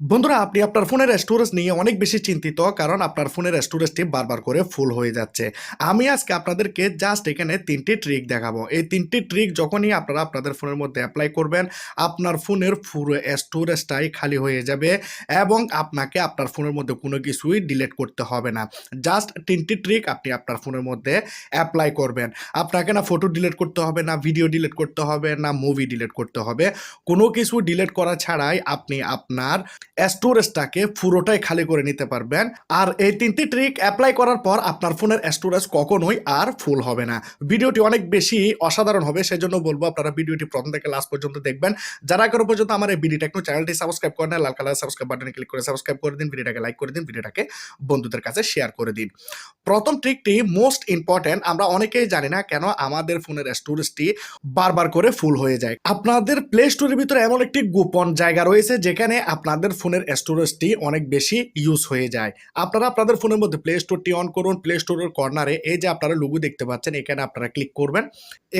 বন্ধুরা, আপনি আপনার ফোনের স্টোরেজ নিয়ে অনেক বেশি চিন্তিত কারণ আপনার ফোনের স্টোরেজটি বারবার করে ফুল হয়ে যাচ্ছে। আমি আজকে আপনাদেরকে জাস্ট এখানে তিনটি ট্রিক দেখাবো। এই তিনটি ট্রিক যখনই আপনারা আপনাদের ফোনের মধ্যে অ্যাপ্লাই করবেন, আপনার ফোনের পুরো স্টোরেজটাই খালি হয়ে যাবে এবং আপনাকে আপনার ফোনের মধ্যে কোনো কিছুই ডিলেট করতে হবে না। জাস্ট তিনটি ট্রিক আপনি আপনার ফোনের মধ্যে অ্যাপ্লাই করবেন। আপনাকে না ফটো ডিলেট করতে হবে, না ভিডিও ডিলিট করতে হবে, না মুভি ডিলেট করতে হবে। কোনো কিছু ডিলেট করা ছাড়াই আপনি আপনার স্টোরেজটাকে পুরোটাই খালি করে নিতে পারবেন। আর এই তিনটি ট্রিক অ্যাপ্লাই করার পর আপনার ফোনের স্টোরেজ কখনোই আর ফুল হবে না। ভিডিওটি অনেক বেশি অসাধারণ হবে, সেজন্য বলব আপনারা ভিডিওটি প্রথম থেকে লাস্ট পর্যন্ত দেখবেন। যারা এখনও পর্যন্ত আমার এই ভিডিওটা একটু চ্যানেলটি সাবস্ক্রাইব করেন লাল কালার সাবস্ক্রাইব বাটনে ক্লিক করে সাবস্ক্রাইব করে দিন, ভিডিওটাকে লাইক করে দিন, ভিডিওটাকে বন্ধুদের কাছে শেয়ার করে দিন। প্রথম ট্রিকটি মোস্ট ইম্পর্ট্যান্ট আমরা অনেকেই জানি না কেন আমাদের ফোনের স্টোরেজটি বারবার করে ফুল হয়ে যায়। আপনাদের প্লে স্টোরের ভিতরে এমন একটি গোপন জায়গা রয়েছে, যেখানে আপনাদের ফোনের স্টোরেজটি অনেক বেশি ইউজ হয়ে যায়। আপনারা আপনাদের ফোনের মধ্যে প্লে স্টোরটি অন করুন। প্লে স্টোরের কর্নারে এই যে আপনারা লুগু দেখতে পাচ্ছেন, এখানে আপনারা ক্লিক করবেন।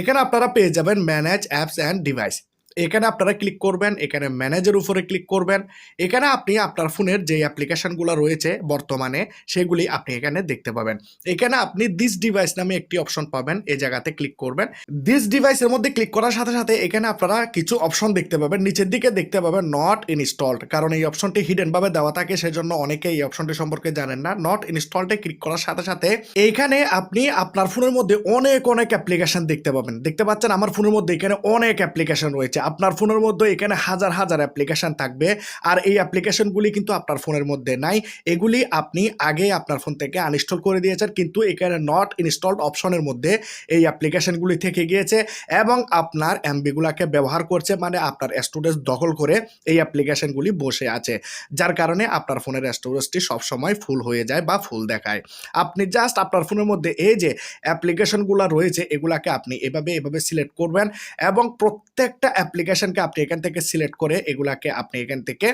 এখানে আপনারা পেয়ে যাবেন ম্যানেজ অ্যাপস অ্যান্ড ডিভাইস এখানে আপনারা ক্লিক করবেন, এখানে ম্যানেজের উপরে ক্লিক করবেন। এখানে আপনি আপনার ফোনের যে অ্যাপ্লিকেশনগুলো রয়েছে বর্তমানে, সেগুলি আপনি এখানে দেখতে পাবেন। এখানে আপনি দিস ডিভাইস নামে একটি অপশন পাবেন, এই জায়গাতে ক্লিক করবেন। দিস ডিভাইসের মধ্যে ক্লিক করার সাথে সাথে এখানে আপনারা কিছু অপশন দেখতে পাবেন। নিচের দিকে দেখতে পাবেন নট ইনস্টলড কারণ এই অপশনটি হিডেন ভাবে দেওয়া থাকে, সেজন্য অনেকে এই অপশনটি সম্পর্কে জানেন না। নট ইনস্টলডে ক্লিক করার সাথে সাথে এইখানে আপনি আপনার ফোনের মধ্যে অনেক অনেক অ্যাপ্লিকেশন দেখতে পাবেন। দেখতে পাচ্ছেন, আমার ফোনের মধ্যে এখানে অনেক অ্যাপ্লিকেশন রয়েছে। আপনার ফোনের মধ্যে এখানে হাজার হাজার অ্যাপ্লিকেশন থাকবে। আর এই অ্যাপ্লিকেশনগুলি কিন্তু আপনার ফোনের মধ্যে নাই। এগুলি আপনি আগে আপনার ফোন থেকে আনইনস্টল করে দিয়েছেন, কিন্তু এখানে নট ইনস্টলড অপশনের মধ্যে এই অ্যাপ্লিকেশনগুলি থেকে গিয়েছে এবং আপনার এমবিগুলোকে ব্যবহার করছে মানে আপনার স্টোরেজ দখল করে এই অ্যাপ্লিকেশনগুলি বসে আছে। যার কারণে আপনার ফোনের স্টোরেজটি সবসময় ফুল হয়ে যায় বা ফুল দেখায়। আপনি জাস্ট আপনার ফোনের মধ্যে এই যে অ্যাপ্লিকেশনগুলো রয়েছে, এগুলাকে আপনি এভাবে এভাবে সিলেক্ট করবেন এবং প্রত্যেকটা অ্যাপ্লিকেশনকে আপনি এখান থেকে সিলেক্ট করে এগুলাকে আপনি এখান থেকে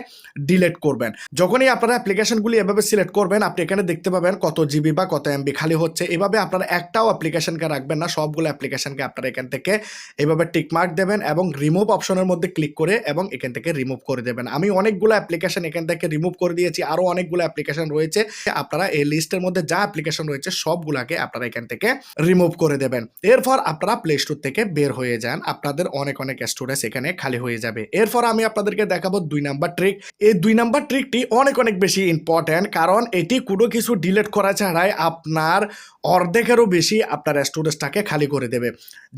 ডিলিট করবেন। যখনই আপনারা অ্যাপ্লিকেশনগুলি এভাবে সিলেক্ট করবেন, আপনি এখানে দেখতে পাবেন কত জিবি বা কত এমবি খালি হচ্ছে। এভাবে আপনারা একটাও অ্যাপ্লিকেশনকে রাখবেন না, সবগুলো অ্যাপ্লিকেশনকে আপনারা এখান থেকে এভাবে টিকমার্ক দেবেন এবং রিমুভ অপশনের মধ্যে ক্লিক করে এবং এখান থেকে রিমুভ করে দেবেন। আমি অনেকগুলো অ্যাপ্লিকেশন এখান থেকে রিমুভ করে দিয়েছি, আরও অনেকগুলো অ্যাপ্লিকেশন রয়েছে। আপনারা এই লিস্টের মধ্যে যা অ্যাপ্লিকেশন রয়েছে, সবগুলাকে আপনারা এখান থেকে রিমুভ করে দেবেন। এরপর আপনারা প্লে স্টোর থেকে বের হয়ে যান। আপনাদের অনেক অনেক স্টোরেজ এখানে খালি হয়ে যাবে। এরপর আমি আপনাদেরকে দেখাবো দুই নাম্বার ট্রিক এই দুই নাম্বার ট্রিকটি অনেক অনেক বেশি ইম্পর্ট্যান্ট কারণ এটি কোনো কিছু ডিলিট করা ছাড়াই আপনার অর্ধেকেরও বেশি আপনার স্টোরেজটাকে খালি করে দেবে।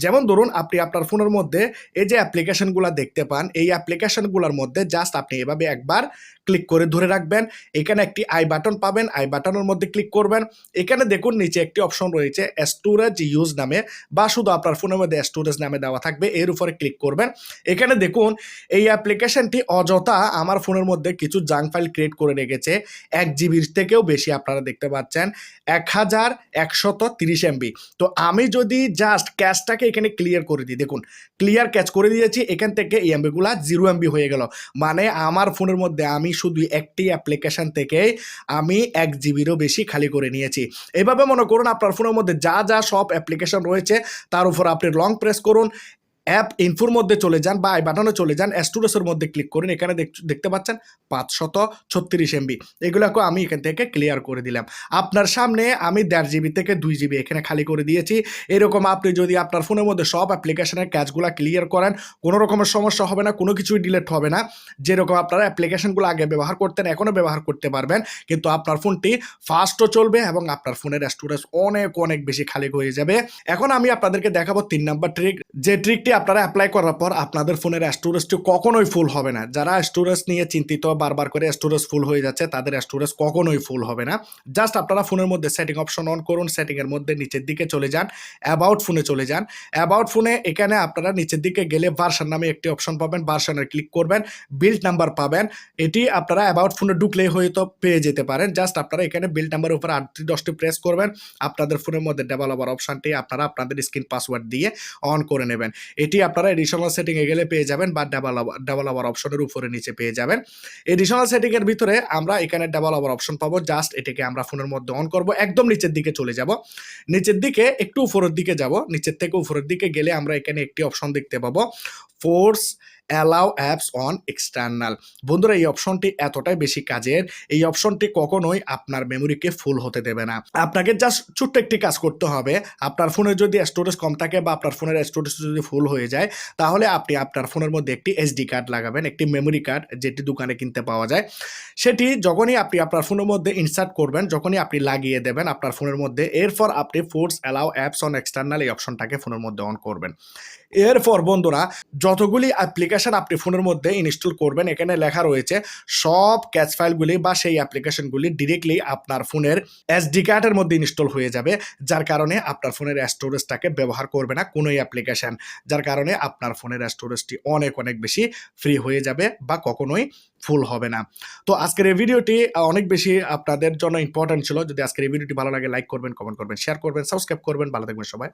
যেমন ধরুন, আপনি আপনার ফোনের মধ্যে এই যে অ্যাপ্লিকেশনগুলো দেখতে পান, এই অ্যাপ্লিকেশনগুলোর মধ্যে জাস্ট আপনি এভাবে একবার ক্লিক করে ধরে রাখবেন। এখানে একটি আই বাটন পাবেন আই বাটনের মধ্যে ক্লিক করবেন। এখানে দেখুন, নিচে একটি অপশন রয়েছে স্টোরেজ ইউজ নামে, বা শুধু আপনার ফোনের মধ্যে স্টোরেজ নামে দেওয়া থাকবে, এর উপরে ক্লিক করবেন। এখানে দেখুন, এই অ্যাপ্লিকেশনটি অযথা আমার ফোনের মধ্যে কিছু জাঙ্ক ফাইল ক্রিয়েট করে রেখেছে। এক জিবির থেকেও বেশি আপনারা দেখতে পাচ্ছেন। এক হাজার একশত তিরিশ এমবি তো আমি যদি জাস্ট ক্যাশটাকে এখানে ক্লিয়ার করে দিই, দেখুন ক্লিয়ার ক্যাচ করে দিয়েছি, এখান থেকে এই এমবিগুলো জিরো এমবি হয়ে গেল। মানে আমার ফোনের মধ্যে আমি শুধু একটি অ্যাপ্লিকেশন থেকে আমি এক জিবিরও বেশি খালি করে নিয়েছি। এভাবে মনে করুন, আপনার ফোনের মধ্যে যা যা সব অ্যাপ্লিকেশন রয়েছে, তার উপর আপনি লং প্রেস করুন। অ্যাপ ইনফোর মধ্যে চলে যান বা আই বাটনে চলে যান স্টুডিওসের মধ্যে ক্লিক করুন। এখানে দেখ- দেখতে পাচ্ছেন পাঁচশত ছত্রিশ এমবি এগুলোকে আমি এখান থেকে ক্লিয়ার করে দিলাম। আপনার সামনে আমি দেড় জিবি থেকে দুই জিবি এখানে খালি করে দিয়েছি। এরকম আপনি যদি আপনার ফোনের মধ্যে সব অ্যাপ্লিকেশনের কাজগুলো ক্লিয়ার করেন, কোনো রকমের সমস্যা হবে না, কোনো কিছুই ডিলেট হবে না। যেরকম আপনারা অ্যাপ্লিকেশনগুলো আগে ব্যবহার করতেন এখনও ব্যবহার করতে পারবেন। কিন্তু আপনার ফোনটি ফাস্টও চলবে এবং আপনার ফোনের স্টোরেজ অনেক অনেক বেশি খালি হয়ে যাবে। এখন আমি আপনাদেরকে দেখাবো তিন নাম্বার ট্রিক যে ট্রিকটি আপনারা অ্যাপ্লাই করার পর আপনাদের ফোনের স্টোরেজটি কখনোই ফুল হবে না। যারা স্টোরেজ নিয়ে চিন্তিত, বারবার করে স্টোরেজ ফুল হয়ে যাচ্ছে, তাদের স্টোরেজ কখনোই ফুল হবে না। জাস্ট আপনারা ফোনের মধ্যে সেটিং অপশন অন করুন সেটিংয়ের মধ্যে নিচের দিকে চলে যান অ্যাবাউট ফোনে চলে যান। অ্যাবাউট ফোনে এখানে আপনারা নিচের দিকে গেলে ভার্সন নামে একটি অপশন পাবেন ভার্সনের ক্লিক করবেন বিল্ড নাম্বার পাবেন। এটি আপনারা অ্যাবাউট ফোনে ঢুকলেই হয়তো পেয়ে যেতে পারেন। জাস্ট আপনারা এখানে বিল্ড নাম্বারের উপর আটটি দশটি প্রেস করবেন, আপনাদের ফোনের মধ্যে ডেভেলপার অপশনটি আপনারা আপনাদের স্ক্রিন পাসওয়ার্ড দিয়ে অন করে নেবেন। এটি আপনারা এডিশনাল সেটিংয়ে গেলে পেয়ে যাবেন বা ডাবল ডাবল আওয়ার অপশনের উপরে নিচে পেয়ে যাবেন। এডিশনাল সেটিংয়ের ভিতরে আমরা এখানে ডাবল আওয়ার অপশন পাবো। জাস্ট এটিকে আমরা ফোনের মধ্যে অন করব, একদম নিচের দিকে চলে যাব। নিচের দিকে একটু উপরের দিকে যাব, নিচের থেকে উপরের দিকে গেলে আমরা এখানে একটি অপশন দেখতে পাবো। Force allow apps on external বন্ধুরা, এই অপশনটি এতটাই বেশি কাজের, এই অপশনটি কখনোই আপনার মেমোরিকে ফুল হতে দেবে না। আপনাকে জাস্ট ছোট্ট একটি কাজ করতে হবে। আপনার ফোনে যদি স্টোরেজ কম থাকে বা আপনার ফোনের স্টোরেজ যদি ফুল হয়ে যায়, তাহলে আপনি আপনার ফোনের মধ্যে একটি এসডি কার্ড লাগাবেন, একটি মেমোরি কার্ড যেটি দোকানে কিনতে পাওয়া যায়। সেটি যখনই আপনি আপনার ফোনের মধ্যে ইনসার্ট করবেন, যখনই আপনি লাগিয়ে দেবেন আপনার ফোনের মধ্যে, এরপর আপনি force allow apps on external এই অপশনটাকে ফোনের মধ্যে অন করবেন। এরপর বন্ধুরা, যতগুলি অ্যাপ্লিকেশন আপনি ফোনের মধ্যে ইনস্টল করবেন, এখানে লেখা রয়েছে, সব ক্যাচ ফাইলগুলি বা সেই অ্যাপ্লিকেশনগুলি ডিরেক্টলি আপনার ফোনের এসডি কার্ডের মধ্যে ইনস্টল হয়ে যাবে, যার কারণে আপনার ফোনের স্টোরেজটাকে ব্যবহার করবে না কোনোই অ্যাপ্লিকেশন যার কারণে আপনার ফোনের স্টোরেজটি অনেক অনেক বেশি ফ্রি হয়ে যাবে বা কখনোই ফুল হবে না। তো আজকের এই ভিডিওটি অনেক বেশি আপনাদের জন্য ইম্পর্টেন্ট ছিল। যদি আজকের এই ভিডিওটি ভালো লাগে লাইক করবেন কমেন্ট করবেন শেয়ার করবেন সাবস্ক্রাইব করবেন। ভালো থাকবেন সবাই।